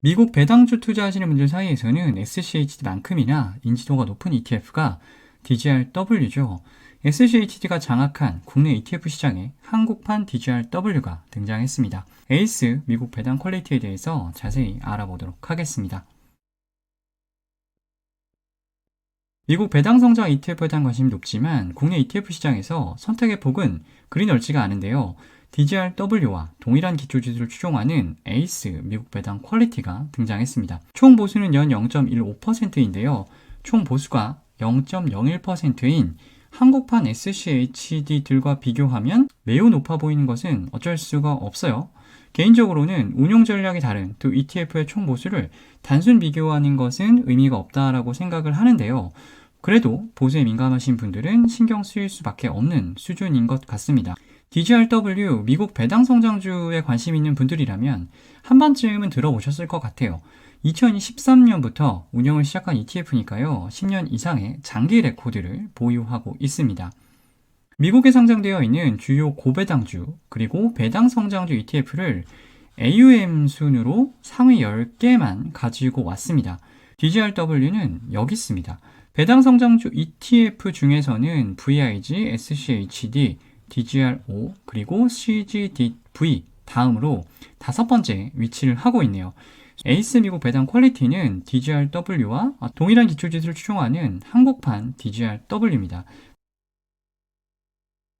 미국 배당주 투자하시는 분들 사이에서는 SCHD만큼이나 인지도가 높은 ETF가 DGRW죠. SCHD가 장악한 국내 ETF 시장에 한국판 DGRW가 등장했습니다. 에이스 미국 배당 퀄리티에 대해서 자세히 알아보도록 하겠습니다. 미국 배당 성장 ETF에 대한 관심이 높지만 국내 ETF 시장에서 선택의 폭은 그리 넓지가 않은데요. DGRW와 동일한 기초지수를 추종하는 에이스 미국 배당 퀄리티가 등장했습니다. 총 보수는 연 0.15%인데요. 총 보수가 0.01%인 한국판 SCHD들과 비교하면 매우 높아 보이는 것은 어쩔 수가 없어요. 개인적으로는 운용 전략이 다른 두 ETF의 총 보수를 단순 비교하는 것은 의미가 없다라고 생각을 하는데요. 그래도 보수에 민감하신 분들은 신경 쓰일 수밖에 없는 수준인 것 같습니다. DGRW 미국 배당 성장주에 관심 있는 분들이라면 한 번쯤은 들어보셨을 것 같아요. 2013년부터 운영을 시작한 ETF니까요. 10년 이상의 장기 레코드를 보유하고 있습니다. 미국에 상장되어 있는 주요 고배당주 그리고 배당 성장주 ETF를 AUM 순으로 상위 10개만 가지고 왔습니다. DGRW는 여기 있습니다. 배당 성장주 ETF 중에서는 VIG, SCHD, DGR5 그리고 CGDV 다음으로 다섯 번째 위치를 하고 있네요. 에이스 미국 배당 퀄리티는 DGRW와 동일한 기초지수를 추종하는 한국판 DGRW입니다.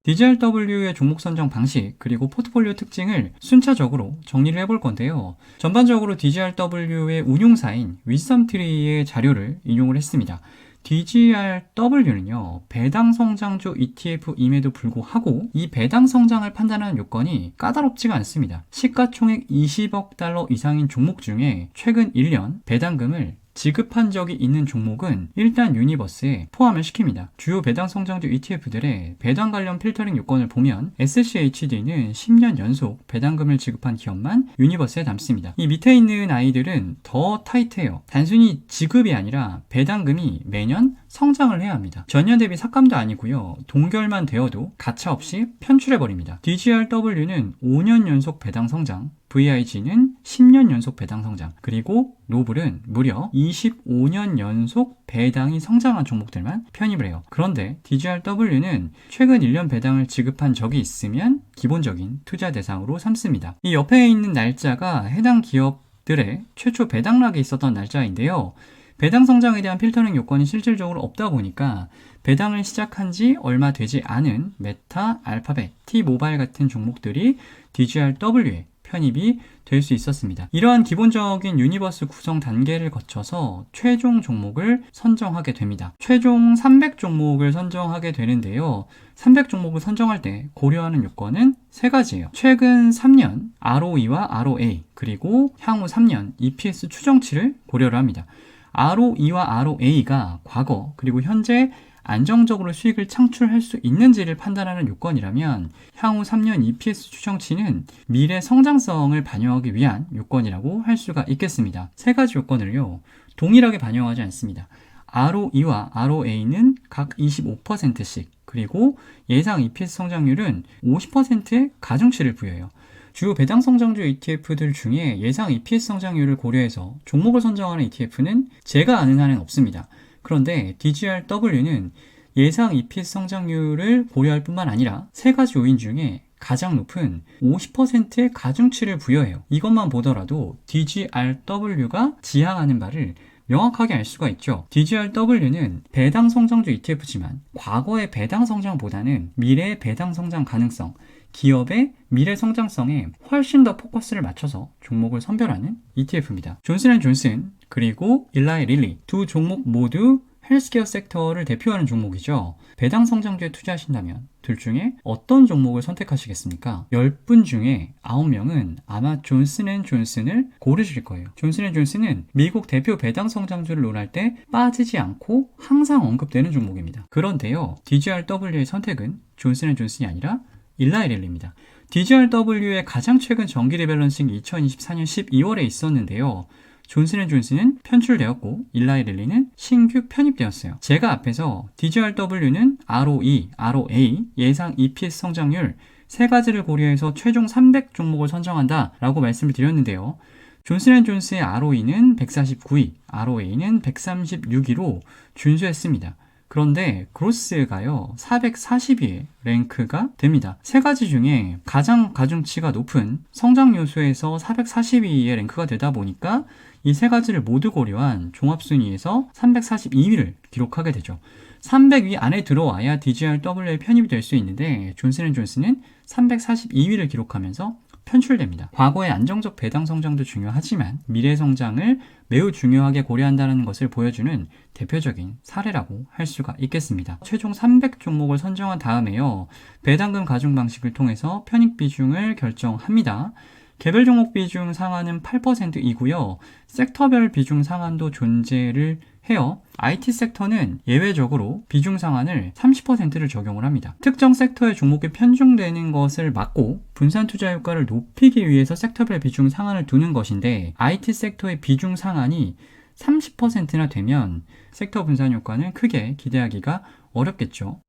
DGRW의 종목 선정 방식 그리고 포트폴리오 특징을 순차적으로 정리를 해볼 건데요. 전반적으로 DGRW의 운용사인 위썸트리의 자료를 인용을 했습니다. DGRW는요, 배당 성장주 ETF임에도 불구하고 이 배당 성장을 판단하는 요건이 까다롭지가 않습니다. 시가총액 20억 달러 이상인 종목 중에 최근 1년 배당금을 지급한 적이 있는 종목은 일단 유니버스에 포함을 시킵니다. 주요 배당 성장주 ETF들의 배당 관련 필터링 요건을 보면 SCHD는 10년 연속 배당금을 지급한 기업만 유니버스에 담습니다. 이 밑에 있는 아이들은 더 타이트해요. 단순히 지급이 아니라 배당금이 매년 성장을 해야 합니다. 전년 대비 삭감도 아니고요. 동결만 되어도 가차 없이 편출해버립니다. DGRW는 5년 연속 배당 성장, VIG는 10년 연속 배당 성장, 그리고 노블은 무려 25년 연속 배당이 성장한 종목들만 편입을 해요. 그런데 DGRW는 최근 1년 배당을 지급한 적이 있으면 기본적인 투자 대상으로 삼습니다. 이 옆에 있는 날짜가 해당 기업들의 최초 배당락이 있었던 날짜인데요. 배당 성장에 대한 필터링 요건이 실질적으로 없다 보니까 배당을 시작한 지 얼마 되지 않은 메타, 알파벳, T모바일 같은 종목들이 DGRW에 편입이 될 수 있었습니다. 이러한 기본적인 유니버스 구성 단계를 거쳐서 최종 종목을 선정하게 됩니다. 최종 300 종목을 선정하게 되는데요. 300 종목을 선정할 때 고려하는 요건은 세 가지예요. 최근 3년 ROE와 ROA 그리고 향후 3년 EPS 추정치를 고려를 합니다. ROE와 ROA가 과거 그리고 현재 안정적으로 수익을 창출할 수 있는지를 판단하는 요건이라면 향후 3년 EPS 추정치는 미래 성장성을 반영하기 위한 요건이라고 할 수가 있겠습니다. 세 가지 요건을요, 동일하게 반영하지 않습니다. ROE와 ROA는 각 25%씩, 그리고 예상 EPS 성장률은 50%의 가중치를 부여해요. 주요 배당 성장주 ETF들 중에 예상 EPS 성장률을 고려해서 종목을 선정하는 ETF는 제가 아는 한은 없습니다. 그런데 DGRW는 예상 EPS 성장률을 고려할 뿐만 아니라 세 가지 요인 중에 가장 높은 50%의 가중치를 부여해요. 이것만 보더라도 DGRW가 지향하는 바를 명확하게 알 수가 있죠. DGRW는 배당 성장주 ETF지만 과거의 배당 성장보다는 미래의 배당 성장 가능성, 기업의 미래 성장성에 훨씬 더 포커스를 맞춰서 종목을 선별하는 ETF입니다. 존슨 앤 존슨 그리고 일라이 릴리 두 종목 모두 헬스케어 섹터를 대표하는 종목이죠. 배당 성장주에 투자하신다면 둘 중에 어떤 종목을 선택하시겠습니까? 10분 중에 9명은 아마 존슨앤존슨을 고르실 거예요. 존슨앤존슨은 미국 대표 배당 성장주를 논할 때 빠지지 않고 항상 언급되는 종목입니다. 그런데요. DGRW의 선택은 존슨앤존슨이 아니라 일라이렐리입니다. DGRW의 가장 최근 정기 리밸런싱이 2024년 12월에 있었는데요. 존슨앤존슨은 편출되었고 일라이렐리는 신규 편입되었어요. 제가 앞에서 DGRW는 ROE, ROA, 예상 EPS 성장률 세 가지를 고려해서 최종 300 종목을 선정한다 라고 말씀을 드렸는데요. 존슨앤존스의 ROE는 149위, ROA는 136위로 준수했습니다. 그런데 그로스가요 440위에 랭크가 됩니다. 세 가지 중에 가장 가중치가 높은 성장 요소에서 440위에 랭크가 되다 보니까 이 세 가지를 모두 고려한 종합순위에서 342위를 기록하게 되죠. 300위 안에 들어와야 DGRW에 편입이 될 수 있는데 존슨 앤존스는 342위를 기록하면서 편출됩니다. 과거의 안정적 배당 성장도 중요하지만 미래 성장을 매우 중요하게 고려한다는 것을 보여주는 대표적인 사례라고 할 수가 있겠습니다. 최종 300 종목을 선정한 다음에요. 배당금 가중 방식을 통해서 편익 비중을 결정합니다. 개별 종목 비중 상한은 8%이고요. 섹터별 비중 상한도 존재를 해요. IT 섹터는 예외적으로 비중 상한을 30%를 적용을 합니다. 특정 섹터의 종목이 편중되는 것을 막고 분산 투자 효과를 높이기 위해서 섹터별 비중 상한을 두는 것인데 IT 섹터의 비중 상한이 30%나 되면 섹터 분산 효과는 크게 기대하기가 어렵겠죠.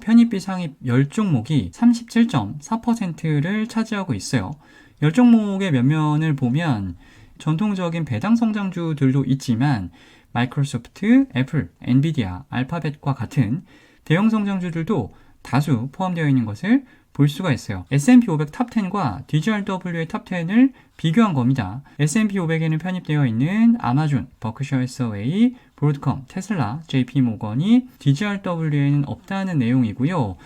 편입비 상위 10종목이 37.4%를 차지하고 있어요. 10종목의 면면을 보면 전통적인 배당 성장주들도 있지만 마이크로소프트, 애플, 엔비디아, 알파벳과 같은 대형 성장주들도 다수 포함되어 있는 것을 볼 수가 있어요. S&P 500 탑10과 DGRW의 탑10을 비교한 겁니다. S&P 500에는 편입되어 있는 아마존, 버크셔 해서웨이, 브로드컴, 테슬라, JP 모건이 DGRW에는 없다는 내용이고요.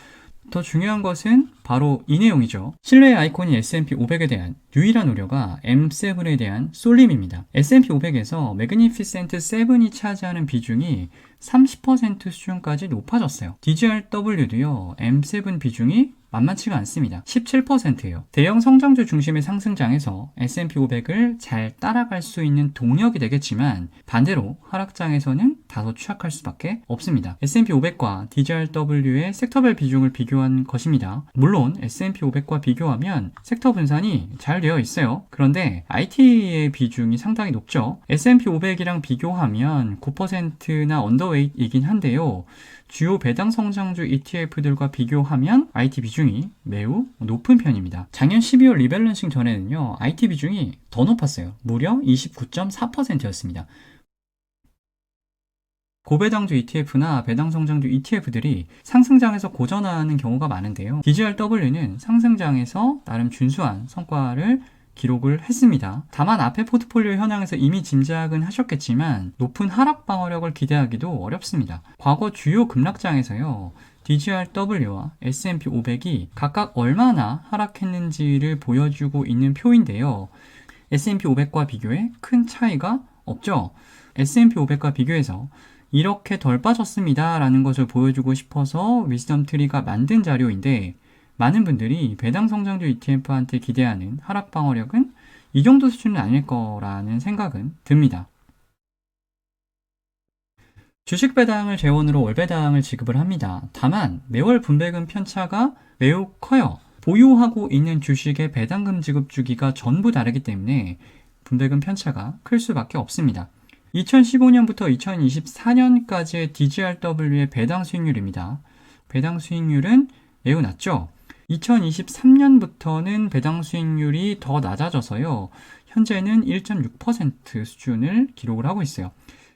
더 중요한 것은 바로 이 내용이죠. 신뢰의 아이콘이 S&P 500에 대한 유일한 우려가 M7에 대한 쏠림입니다. S&P 500에서 매그니피센트 7이 차지하는 비중이 30% 수준까지 높아졌어요. DGRW도요, M7 비중이 만만치가 않습니다. 17%예요. 대형 성장주 중심의 상승장에서 S&P 500을 잘 따라갈 수 있는 동력이 되겠지만 반대로 하락장에서는 다소 취약할 수밖에 없습니다. S&P 500과 DGRW의 섹터별 비중을 비교한 것입니다. 물론 S&P 500과 비교하면 섹터 분산이 잘 되어 있어요. 그런데 IT의 비중이 상당히 높죠. S&P 500이랑 비교하면 9%나 언더웨이트이긴 한데요. 주요 배당 성장주 ETF들과 비교하면 IT 비중이 매우 높은 편입니다. 작년 12월 리밸런싱 전에는요, IT 비중이 더 높았어요. 무려 29.4%였습니다. 고배당주 ETF나 배당 성장주 ETF들이 상승장에서 고전하는 경우가 많은데요. DGRW는 상승장에서 나름 준수한 성과를 기록을 했습니다. 다만 앞에 포트폴리오 현황에서 이미 짐작은 하셨겠지만 높은 하락 방어력을 기대하기도 어렵습니다. 과거 주요 급락장에서요. DGRW와 S&P 500이 각각 얼마나 하락했는지를 보여주고 있는 표인데요. S&P 500과 비교해 큰 차이가 없죠. S&P 500과 비교해서 이렇게 덜 빠졌습니다 라는 것을 보여주고 싶어서 위스덤 트리가 만든 자료인데 많은 분들이 배당 성장주 ETF한테 기대하는 하락 방어력은 이 정도 수준은 아닐 거라는 생각은 듭니다. 주식 배당을 재원으로 월 배당을 지급을 합니다. 다만 매월 분배금 편차가 매우 커요. 보유하고 있는 주식의 배당금 지급 주기가 전부 다르기 때문에 분배금 편차가 클 수밖에 없습니다. 2015년부터 2024년까지의 DGRW의 배당 수익률입니다. 배당 수익률은 매우 낮죠. 2023년부터는 배당 수익률이 더 낮아져서요. 현재는 1.6% 수준을 기록을 하고 있어요.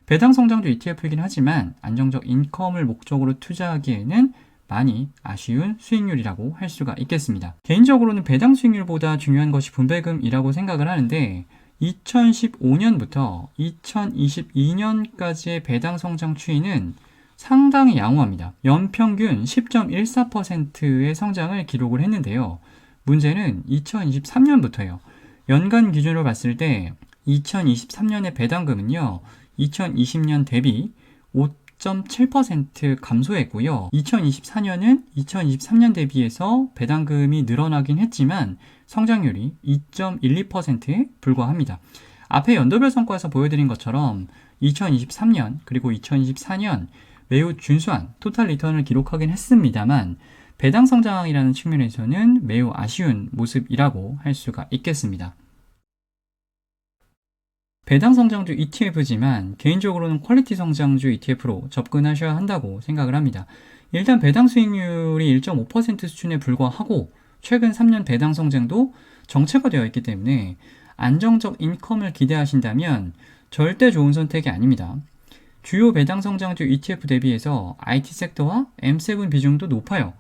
배당 성장도 ETF이긴 하지만 안정적 인컴을 목적으로 투자하기에는 많이 아쉬운 수익률이라고 할 수가 있겠습니다. 개인적으로는 배당 수익률보다 중요한 것이 분배금이라고 생각을 하는데 2015년부터 2022년까지의 배당 성장 추이는 상당히 양호합니다. 연평균 10.14%의 성장을 기록을 했는데요. 문제는 2023년부터예요. 연간 기준으로 봤을 때 2023년의 배당금은요. 2020년 대비 5.7% 감소했고요. 2024년은 2023년 대비해서 배당금이 늘어나긴 했지만 성장률이 2.12%에 불과합니다. 앞에 연도별 성과에서 보여드린 것처럼 2023년 그리고 2024년 매우 준수한 토탈 리턴을 기록하긴 했습니다만 배당 성장이라는 측면에서는 매우 아쉬운 모습이라고 할 수가 있겠습니다. 배당 성장주 ETF지만 개인적으로는 퀄리티 성장주 ETF로 접근하셔야 한다고 생각을 합니다. 일단 배당 수익률이 1.5% 수준에 불과하고 최근 3년 배당 성장도 정체가 있기 때문에 안정적 인컴을 기대하신다면 절대 좋은 선택이 아닙니다. 주요 배당 성장주 ETF 대비해서 IT 섹터와 M7 비중도 높아요.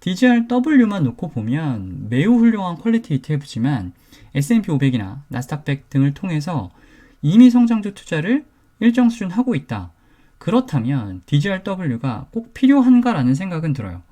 DGRW만 놓고 보면 매우 훌륭한 퀄리티 ETF지만 S&P 500이나 나스닥 100 등을 통해서 이미 성장주 투자를 일정 수준 하고 있다. 그렇다면 DGRW가 꼭 필요한가라는 생각은 들어요.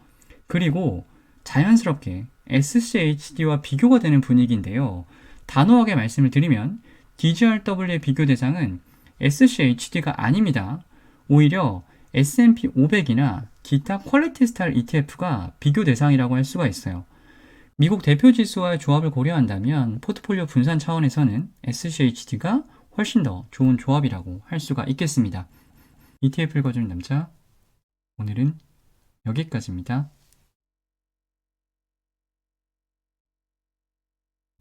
그리고 자연스럽게 SCHD와 비교가 되는 분위기인데요. 단호하게 말씀을 드리면 DGRW의 비교 대상은 SCHD가 아닙니다. 오히려 S&P 500이나 기타 퀄리티 스타일 ETF가 비교 대상이라고 할 수가 있어요. 미국 대표 지수와의 조합을 고려한다면 포트폴리오 분산 차원에서는 SCHD가 훨씬 더 좋은 조합이라고 할 수가 있겠습니다. ETF 읽어주는 남자 오늘은 여기까지입니다.